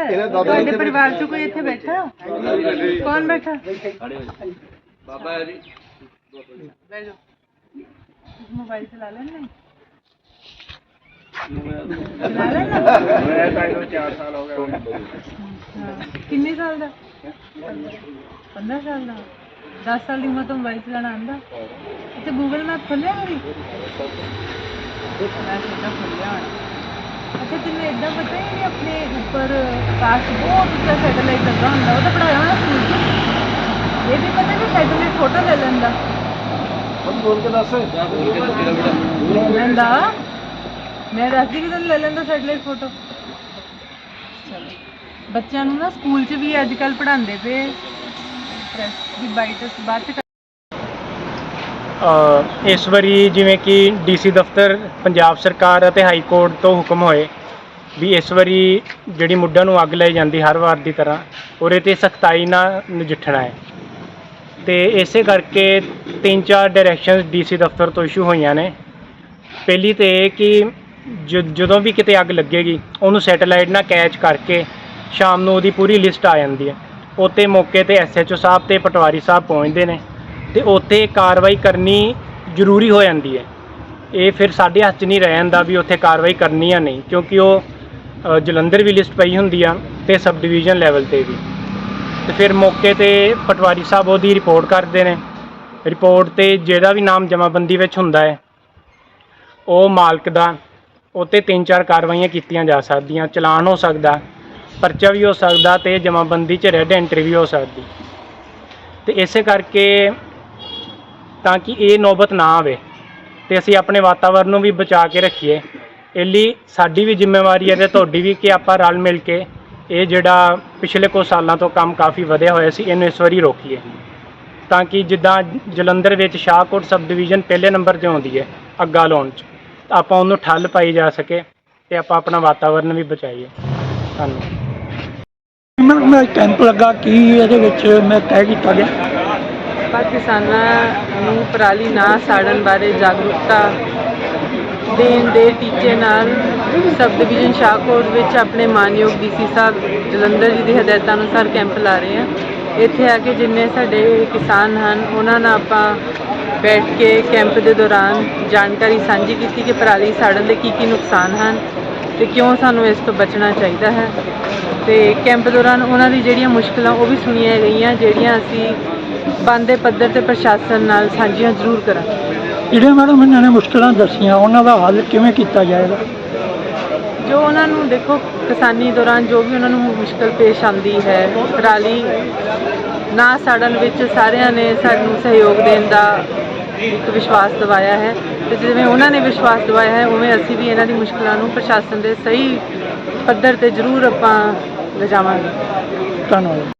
ਹੈ ਤੁਹਾਡੇ ਪਰਿਵਾਰ ਚ ਕੋਈ ਇੱਥੇ ਬੈਠਾ ਕੌਣ ਬੈਠਾ ਬਾਬਾ ਜੀ ਬਹਿ ਜਾਓ ਮੋਬਾਈਲ ਚਲਾ ਲੈਣਾ ਚਲਾ ਲੈਣਾ ਮੈਂ ਤਾਂ ਇਹਨੂੰ 4 ਸਾਲ ਹੋ ਗਏ ਹਾਂ। ਕਿੰਨੇ ਸਾਲ ਦਾ 15 ਸਾਲ ਦਾ 10 ਸਾਲ ਦੀ ਉਮਰ ਤੋਂ ਮੋਬਾਈਲ ਚਲਾਉਣਾ ਆਂਦਾ ਇੱਥੇ ਗੂਗਲ ਮੈਪ ਖੋਲਿਆ ਹੋਈ ਮੈਂ ਸੋਚਿਆ ਖੋਲਿਆ ਹੋਣਾ ਅੱਛਾ ਤੈਨੂੰ ਏਦਾਂ ਪਤਾ ਹੀ ਆਪਣੇ ਉੱਪਰ ਆਕਾਸ਼ ਬਹੁਤ ਉੱਚਾ ਸੈਟੇਲਾਈਟ ਲੱਗਾ ਹੁੰਦਾ ਉਹ ਤਾਂ ਪੜਾਇਆ ਹੋਣਾ ਸਕੂਲ 'ਚ। ਇਹ ਵੀ ਪਤਾ ਨਹੀਂ ਸੈਟੇਲਾਈਟ ਫੋਟੋ ਲੈ ਲੈਂਦਾ। ਹੁਣ ਬੋਲ ਕੇ ਦੱਸ। ਲੈ ਲੈਂਦਾ। ਮੈਂ ਦੱਸਦੀ ਕਿ ਤੈਨੂੰ ਲੈ ਲੈਂਦਾ ਸੈਟੇਲਾਈਟ ਫੋਟੋ ਚਲੋ ਬੱਚਿਆਂ ਨੂੰ ਨਾ ਸਕੂਲ 'ਚ ਵੀ ਅੱਜ ਕੱਲ ਪੜ੍ਹਾਉਂਦੇ ਪਏ। ਪ੍ਰੈਸ ਦੀ ਬਾਈਟਸ ਬਾਅਦ 'ਚ ਅ, ਇਸ ਵਾਰੀ ਜਿਵੇਂ ਕਿ ਡੀਸੀ ਦਫ਼ਤਰ ਪੰਜਾਬ ਸਰਕਾਰ ਅਤੇ ਹਾਈ ਕੋਰਟ ਤੋਂ ਹੁਕਮ ਹੋਏ। ਵੀ ਇਸ ਵਾਰੀ ਜਿਹੜੀ ਮੁੱਢਾਂ ਨੂੰ ਅੱਗ ਲਾਈ ਜਾਂਦੀ ਹਰ ਵਾਰ ਦੀ ਤਰ੍ਹਾਂ, ਉਹਦੇ ਤੇ ਸਖਤਾਈ ਨਾਲ ਨਜਿੱਠਣਾ ਹੈ। ਤੇ ਇਸੇ ਕਰਕੇ ਤਿੰਨ ਚਾਰ ਡਾਇਰੈਕਸ਼ਨਸ ਡੀਸੀ ਦਫ਼ਤਰ ਤੋਂ ਇਸ਼ੂ ਹੋਈਆਂ ਨੇ। ਪਹਿਲੀ ਤੇ ਇਹ ਕਿ ਜਦੋਂ ਵੀ ਕਿਤੇ ਅੱਗ ਲੱਗੇਗੀ, ਉਹਨੂੰ ਸੈਟੇਲਾਈਟ ਨਾਲ ਕੈਚ ਕਰਕੇ ਸ਼ਾਮ ਨੂੰ ਉਹਦੀ ਪੂਰੀ ਲਿਸਟ ਆ ਜਾਂਦੀ ਹੈ। ਉੱਤੇ ਮੌਕੇ ਤੇ ਐਸਐਚਓ ਸਾਹਿਬ ਤੇ ਪਟਵਾਰੀ ਸਾਹਿਬ ਪਹੁੰਚਦੇ ਨੇ ਤੇ ਉੱਥੇ ਕਾਰਵਾਈ ਕਰਨੀ ਜ਼ਰੂਰੀ ਹੋ ਜਾਂਦੀ ਹੈ। ਇਹ ਫਿਰ ਸਾਡੇ ਹੱਥ 'ਚ ਨਹੀਂ ਰਹਿ ਜਾਂਦਾ ਵੀ ਉੱਥੇ ਕਾਰਵਾਈ ਕਰਨੀ ਆ ਨਹੀਂ, ਕਿਉਂਕਿ ਉਹ ਜਲੰਧਰ ਵੀ ਲਿਸਟ ਪਈ ਹੁੰਦੀ ਆ ਤੇ ਸਬ ਡਿਵੀਜ਼ਨ ਲੈਵਲ ਤੇ ਵੀ। ਤੇ ਫਿਰ ਮੌਕੇ ਤੇ ਪਟਵਾਰੀ ਸਾਹਿਬ ਉਹਦੀ ਰਿਪੋਰਟ ਕਰਦੇ ਨੇ। ਰਿਪੋਰਟ ਤੇ ਜਿਹਦਾ ਵੀ ਨਾਮ ਜਮ੍ਹਾਂਬੰਦੀ ਵਿੱਚ ਹੁੰਦਾ ਹੈ, ਉਹ ਮਾਲਕ ਦਾ ਉਤੇ ਤਿੰਨ ਚਾਰ ਕਾਰਵਾਈਆਂ ਕੀਤੀਆਂ ਜਾ ਸਕਦੀਆਂ, ਚਲਾਨ ਹੋ ਸਕਦਾ, ਪਰਚਾ ਵੀ ਹੋ ਸਕਦਾ ਤੇ ਜਮ੍ਹਾਂਬੰਦੀ 'ਚ ਰੈੱਡ ਐਂਟਰੀ ਵੀ ਹੋ ਸਕਦੀ। ਤੇ ਇਸੇ ਕਰਕੇ ਤਾਂ ਕਿ ਇਹ ਨੌਬਤ ਨਾ ਆਵੇ ਤੇ ਅਸੀਂ ਆਪਣੇ ਵਾਤਾਵਰਨ ਨੂੰ ਵੀ ਬਚਾ ਕੇ ਰੱਖੀਏ। ਇਹ ਲਈ ਸਾਡੀ ਵੀ ਜ਼ਿੰਮੇਵਾਰੀ ਹੈ ਤੇ ਤੁਹਾਡੀ ਵੀ ਕਿ ਆਪਾਂ ਰਲ ਮਿਲ ਕੇ ਇਹ ਜਿਹੜਾ ਪਿਛਲੇ ਕੁਝ ਸਾਲਾਂ ਤੋਂ ਕੰਮ ਕਾਫੀ ਵਧਿਆ ਹੋਇਆ ਸੀ ਇਹਨੂੰ ਇਸ ਵਾਰੀ ਰੋਕੀਏ। ਤਾਂ ਕਿ ਜਿੱਦਾਂ ਜਲੰਧਰ ਵਿੱਚ ਸ਼ਾਹਕੋਟ ਸਬ ਡਿਵੀਜ਼ਨ ਪਹਿਲੇ ਨੰਬਰ ਤੇ ਆਉਂਦੀ ਹੈ ਅੱਗਾ ਲਾਉਣ 'ਚ ਤਾਂ ਆਪਾਂ ਉਹਨੂੰ ਠੱਲ ਪਾਈ ਜਾ ਸਕੇ ਤੇ ਆਪਾਂ ਆਪਣਾ ਵਾਤਾਵਰਨ ਵੀ ਬਚਾਈਏ। ਧੰਨਵਾਦ। ਮੈਂ ਮੈਂ ਕੈਂਪ ਲੱਗਾ ਕੀ ਇਹਦੇ ਵਿੱਚ ਮੈਂ ਤੈਅ ਕੀਤਾ ਗਿਆ? ਆਪਾਂ ਕਿਸਾਨਾਂ ਨੂੰ ਪਰਾਲੀ ਨਾ ਸਾੜਨ ਬਾਰੇ ਜਾਗਰੂਕਤਾ ਦੇਣ ਦੇ ਟੀਚੇ ਨਾਲ ਸਬ ਡਿਵੀਜ਼ਨ ਸ਼ਾਹਕੋਟ ਵਿੱਚ ਆਪਣੇ ਮਾਨਯੋਗ ਡੀਸੀ ਸਾਹਿਬ ਜਲੰਧਰ ਜੀ ਦੀ ਹਦਾਇਤਾਂ ਅਨੁਸਾਰ ਕੈਂਪ ਲਾ ਰਹੇ ਹਾਂ। ਇੱਥੇ ਆ ਕੇ ਜਿੰਨੇ ਸਾਡੇ ਕਿਸਾਨ ਹਨ, ਉਹਨਾਂ ਨਾਲ ਆਪਾਂ ਬੈਠ ਕੇ ਕੈਂਪ ਦੇ ਦੌਰਾਨ ਜਾਣਕਾਰੀ ਸਾਂਝੀ ਕੀਤੀ ਕਿ ਪਰਾਲੀ ਸਾੜਨ ਦੇ ਕੀ ਕੀ ਨੁਕਸਾਨ ਹਨ ਤੇ ਕਿਉਂ ਸਾਨੂੰ ਇਸ ਤੋਂ ਬਚਣਾ ਚਾਹੀਦਾ ਹੈ। ਤੇ ਕੈਂਪ ਦੌਰਾਨ ਉਹਨਾਂ ਦੀ ਜਿਹੜੀਆਂ ਮੁਸ਼ਕਲਾਂ ਉਹ ਵੀ ਸੁਣੀਆਂ ਗਈਆਂ, ਜਿਹੜੀਆਂ ਅਸੀਂ ਬੰਦੇ ਪੱਧਰ ਤੇ ਪ੍ਰਸ਼ਾਸਨ ਨਾਲ ਸਾਂਝੀਆਂ ਜ਼ਰੂਰ ਕਰਾਂਗੇ। ਜਿਹੜੇ ਮੈਡਮ ਇਹਨਾਂ ਨੇ ਮੁਸ਼ਕਲਾਂ ਦੱਸੀਆਂ ਉਹਨਾਂ ਦਾ ਹੱਲ ਕਿਵੇਂ ਕੀਤਾ ਜਾਏਗਾ? ਜੋ ਉਹਨਾਂ ਨੂੰ ਦੇਖੋ ਕਿਸਾਨੀ ਦੌਰਾਨ ਜੋ ਵੀ ਉਹਨਾਂ ਨੂੰ ਮੁਸ਼ਕਲ ਪੇਸ਼ ਆਂਦੀ ਹੈ ਪਰਾਲੀ ਨਾ ਸਾੜਨ ਵਿੱਚ ਸਾਰਿਆਂ ਨੇ ਸਾਨੂੰ ਸਹਿਯੋਗ ਦੇਣ ਦਾ ਇੱਕ ਵਿਸ਼ਵਾਸ ਦਿਵਾਇਆ ਹੈ ਤੇ ਜਿਵੇਂ ਉਹਨਾਂ ਨੇ ਵਿਸ਼ਵਾਸ ਦਿਵਾਇਆ ਹੈ ਉਵੇਂ ਅਸੀਂ ਵੀ ਇਹਨਾਂ ਦੀ ਮੁਸ਼ਕਲਾਂ ਨੂੰ ਪ੍ਰਸ਼ਾਸਨ ਦੇ ਸਹੀ ਪੱਧਰ ਤੇ ਜ਼ਰੂਰ ਆਪਾਂ ਲਿਜਾਵਾਂਗੇ। ਧੰਨਵਾਦ।